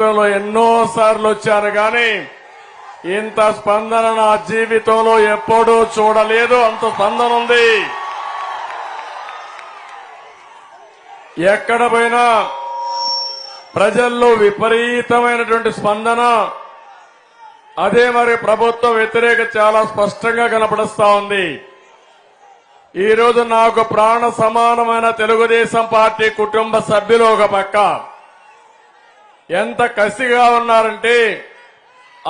జీవితంలో ఎన్నో సార్లు వచ్చాను కానీ ఇంత స్పందన నా జీవితంలో ఎప్పుడూ చూడలేదు. అంత స్పందన ఉంది. ఎక్కడ పోయినా ప్రజల్లో విపరీతమైనటువంటి స్పందన. అదే మరి ప్రభుత్వ వ్యతిరేక చాలా స్పష్టంగా కనపడుస్తా ఉంది. ఈ రోజు నాకు ప్రాణ సమానమైన తెలుగుదేశం పార్టీ కుటుంబ సభ్యులు ఒక పక్క. ఎంత కసిగా ఉన్నారంటే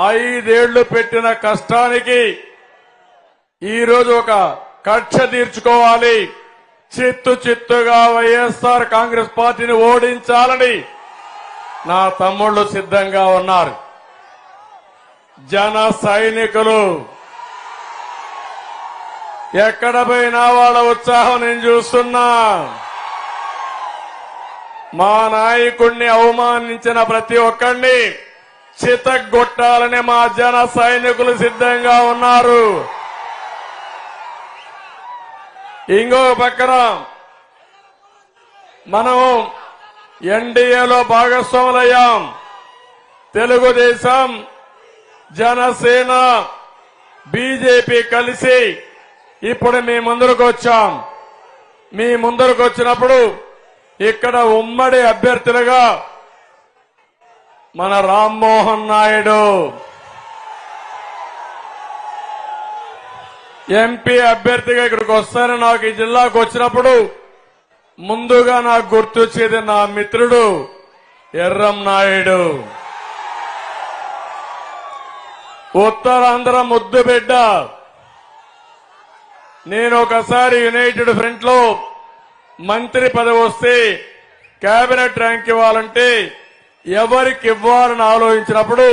ఐదేళ్ళు పెట్టిన కష్టానికి ఈరోజు ఒక కక్ష తీర్చుకోవాలి. చిత్తు చిత్తుగా వైఎస్ఆర్ కాంగ్రెస్ పార్టీని ఓడించాలని నా తమ్ముళ్ళు సిద్ధంగా ఉన్నారు. జన సైనికులు ఎక్కడ పోయినా వాళ్ళ ఉత్సాహం నేను చూస్తున్నా. మా నాయకుణ్ణి అవమానించిన ప్రతి ఒక్కరిని చితగొట్టాలని మా జన సైనికులు సిద్ధంగా ఉన్నారు. ఇంకో పక్కన మనం ఎన్డీఏలో భాగస్వాములయ్యాం. తెలుగుదేశం జనసేన బీజేపీ కలిసి ఇప్పుడు మీ ముందరకు వచ్చాం మీ ముందరకు వచ్చినప్పుడు ఇక్కడ ఉమ్మడి అభ్యర్థులుగా మన రామ్మోహన్ నాయుడు ఎంపీ అభ్యర్థిగా ఇక్కడికి వస్తానని నాకు ఈ జిల్లాకు వచ్చినప్పుడు ముందుగా నాకు గుర్తొచ్చేది నా మిత్రుడు ఎర్రం నాయుడు. ఉత్తరాంధ్ర ముద్దు బిడ్డ. నేను ఒకసారి యునైటెడ్ ఫ్రంట్లో మంత్రి పదవి వస్తే కేబినెట్ ర్యాంక్ ఇవ్వాలంటే ఎవరికి ఇవ్వాలని ఆలోచించినప్పుడు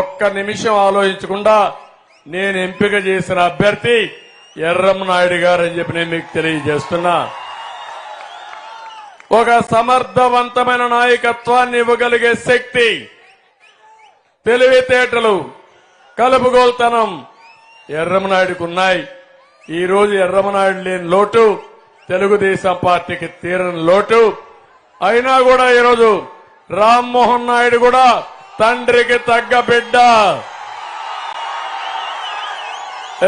ఒక్క నిమిషం ఆలోచించకుండా నేను ఎంపిక చేసిన అభ్యర్థి ఎర్రం నాయుడు గారు అని చెప్పి నేను మీకు తెలియజేస్తున్నా. ఒక సమర్థవంతమైన నాయకత్వాన్ని ఇవ్వగలిగే శక్తి తెలివితేటలు కలుపుగోల్తనం ఎర్రమనాయుడికి ఉన్నాయి. ఈరోజు ఎర్రమనాయుడు లేని లోటు తెలుగుదేశం పార్టీకి తీరని లోటు. అయినా కూడా ఈరోజు రామ్మోహన్ నాయుడు కూడా తండ్రికి తగ్గ బిడ్డ.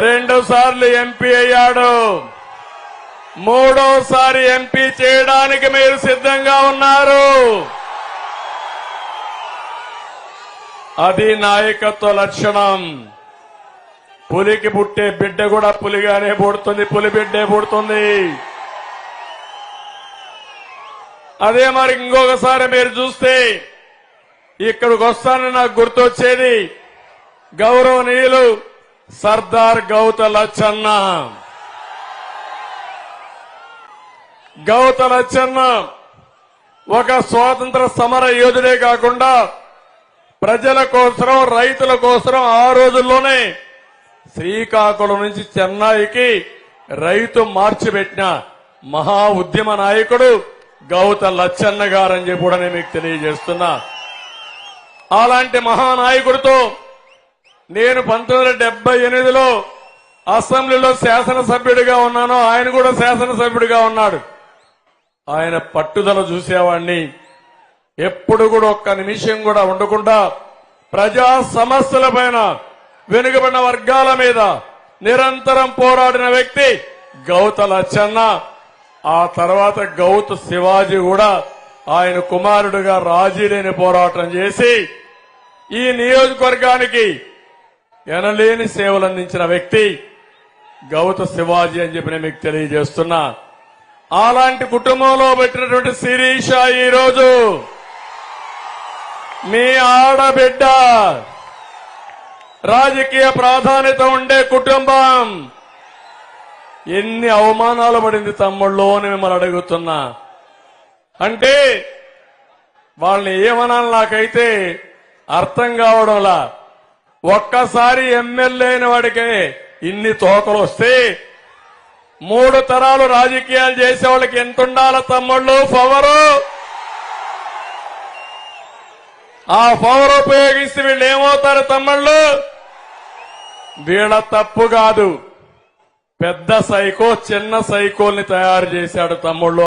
రెండు సార్లు ఎంపీ అయ్యాడు. మూడోసారి ఎంపీ చేయడానికి మీరు సిద్ధంగా ఉన్నారు. అది నాయకత్వ లక్షణం. పులికి పుట్టే బిడ్డ కూడా పులిగానే పుడుతుంది పులి బిడ్డే పుడుతుంది. అదే మరి ఇంకొకసారి మీరు చూస్తే ఇక్కడికి వస్తానని నాకు గుర్తొచ్చేది గౌరవనీయులు సర్దార్ గౌత లచ్చన్న గౌత లచ్చన్న ఒక స్వాతంత్ర సమర యోధుడే కాకుండా ప్రజల కోసరం రైతుల కోసరం ఆ రోజుల్లోనే శ్రీకాకుళం నుంచి చెన్నైకి రైతు మార్చి పెట్టిన మహా ఉద్యమ నాయకుడు గౌత లచ్చన్న గారని చెప్పి కూడా నేను మీకు తెలియజేస్తున్నా. అలాంటి మహానాయకుడితో నేను పంతొమ్మిది వందల డెబ్బై ఎనిమిదిలో అసెంబ్లీలో శాసనసభ్యుడిగా ఉన్నాను ఆయన కూడా శాసనసభ్యుడిగా ఉన్నాడు. ఆయన పట్టుదల చూసేవాడిని ఎప్పుడు కూడా ఒక్క నిమిషం కూడా ఉండకుండా ప్రజా సమస్యల పైన వెనుకబడిన వర్గాల మీద నిరంతరం పోరాడిన వ్యక్తి గౌత లచ్చన్న. ఆ తర్వాత గౌత శివాజీ కూడా ఆయన కుమారుడుగా రాజీ లేని పోరాటం చేసి ఈ నియోజకవర్గానికి ఎనలేని సేవలు అందించిన వ్యక్తి గౌత శివాజీ అని చెప్పి నేను మీకు తెలియజేస్తున్నా. అలాంటి కుటుంబంలో పెట్టినటువంటి శిరీష ఈరోజు మీ ఆడబిడ్డ రాజకీయ ప్రాధాన్యత ఉండే కుటుంబం. ఎన్ని అవమానాలు పడింది తమ్ముళ్ళు అని మిమ్మల్ని అడుగుతున్నా. అంటే వాళ్ళని ఏమనాలి నాకైతే అర్థం కావడంలా ఒక్కసారి ఎమ్మెల్యే అయిన వాడికే ఇన్ని తోకలు వస్తే మూడు తరాలు రాజకీయాలు చేసే వాళ్ళకి ఎంత ఉండాల తమ్ముళ్ళు? పవరు! ఆ పవర్ ఉపయోగిస్తే వీళ్ళు ఏమవుతారు తమ్ముళ్ళు? వీళ్ళ తప్పు కాదు. పెద్ద సైకో చిన్న సైకోల్ని తయారు చేశాడు తమ్ముళ్ళు.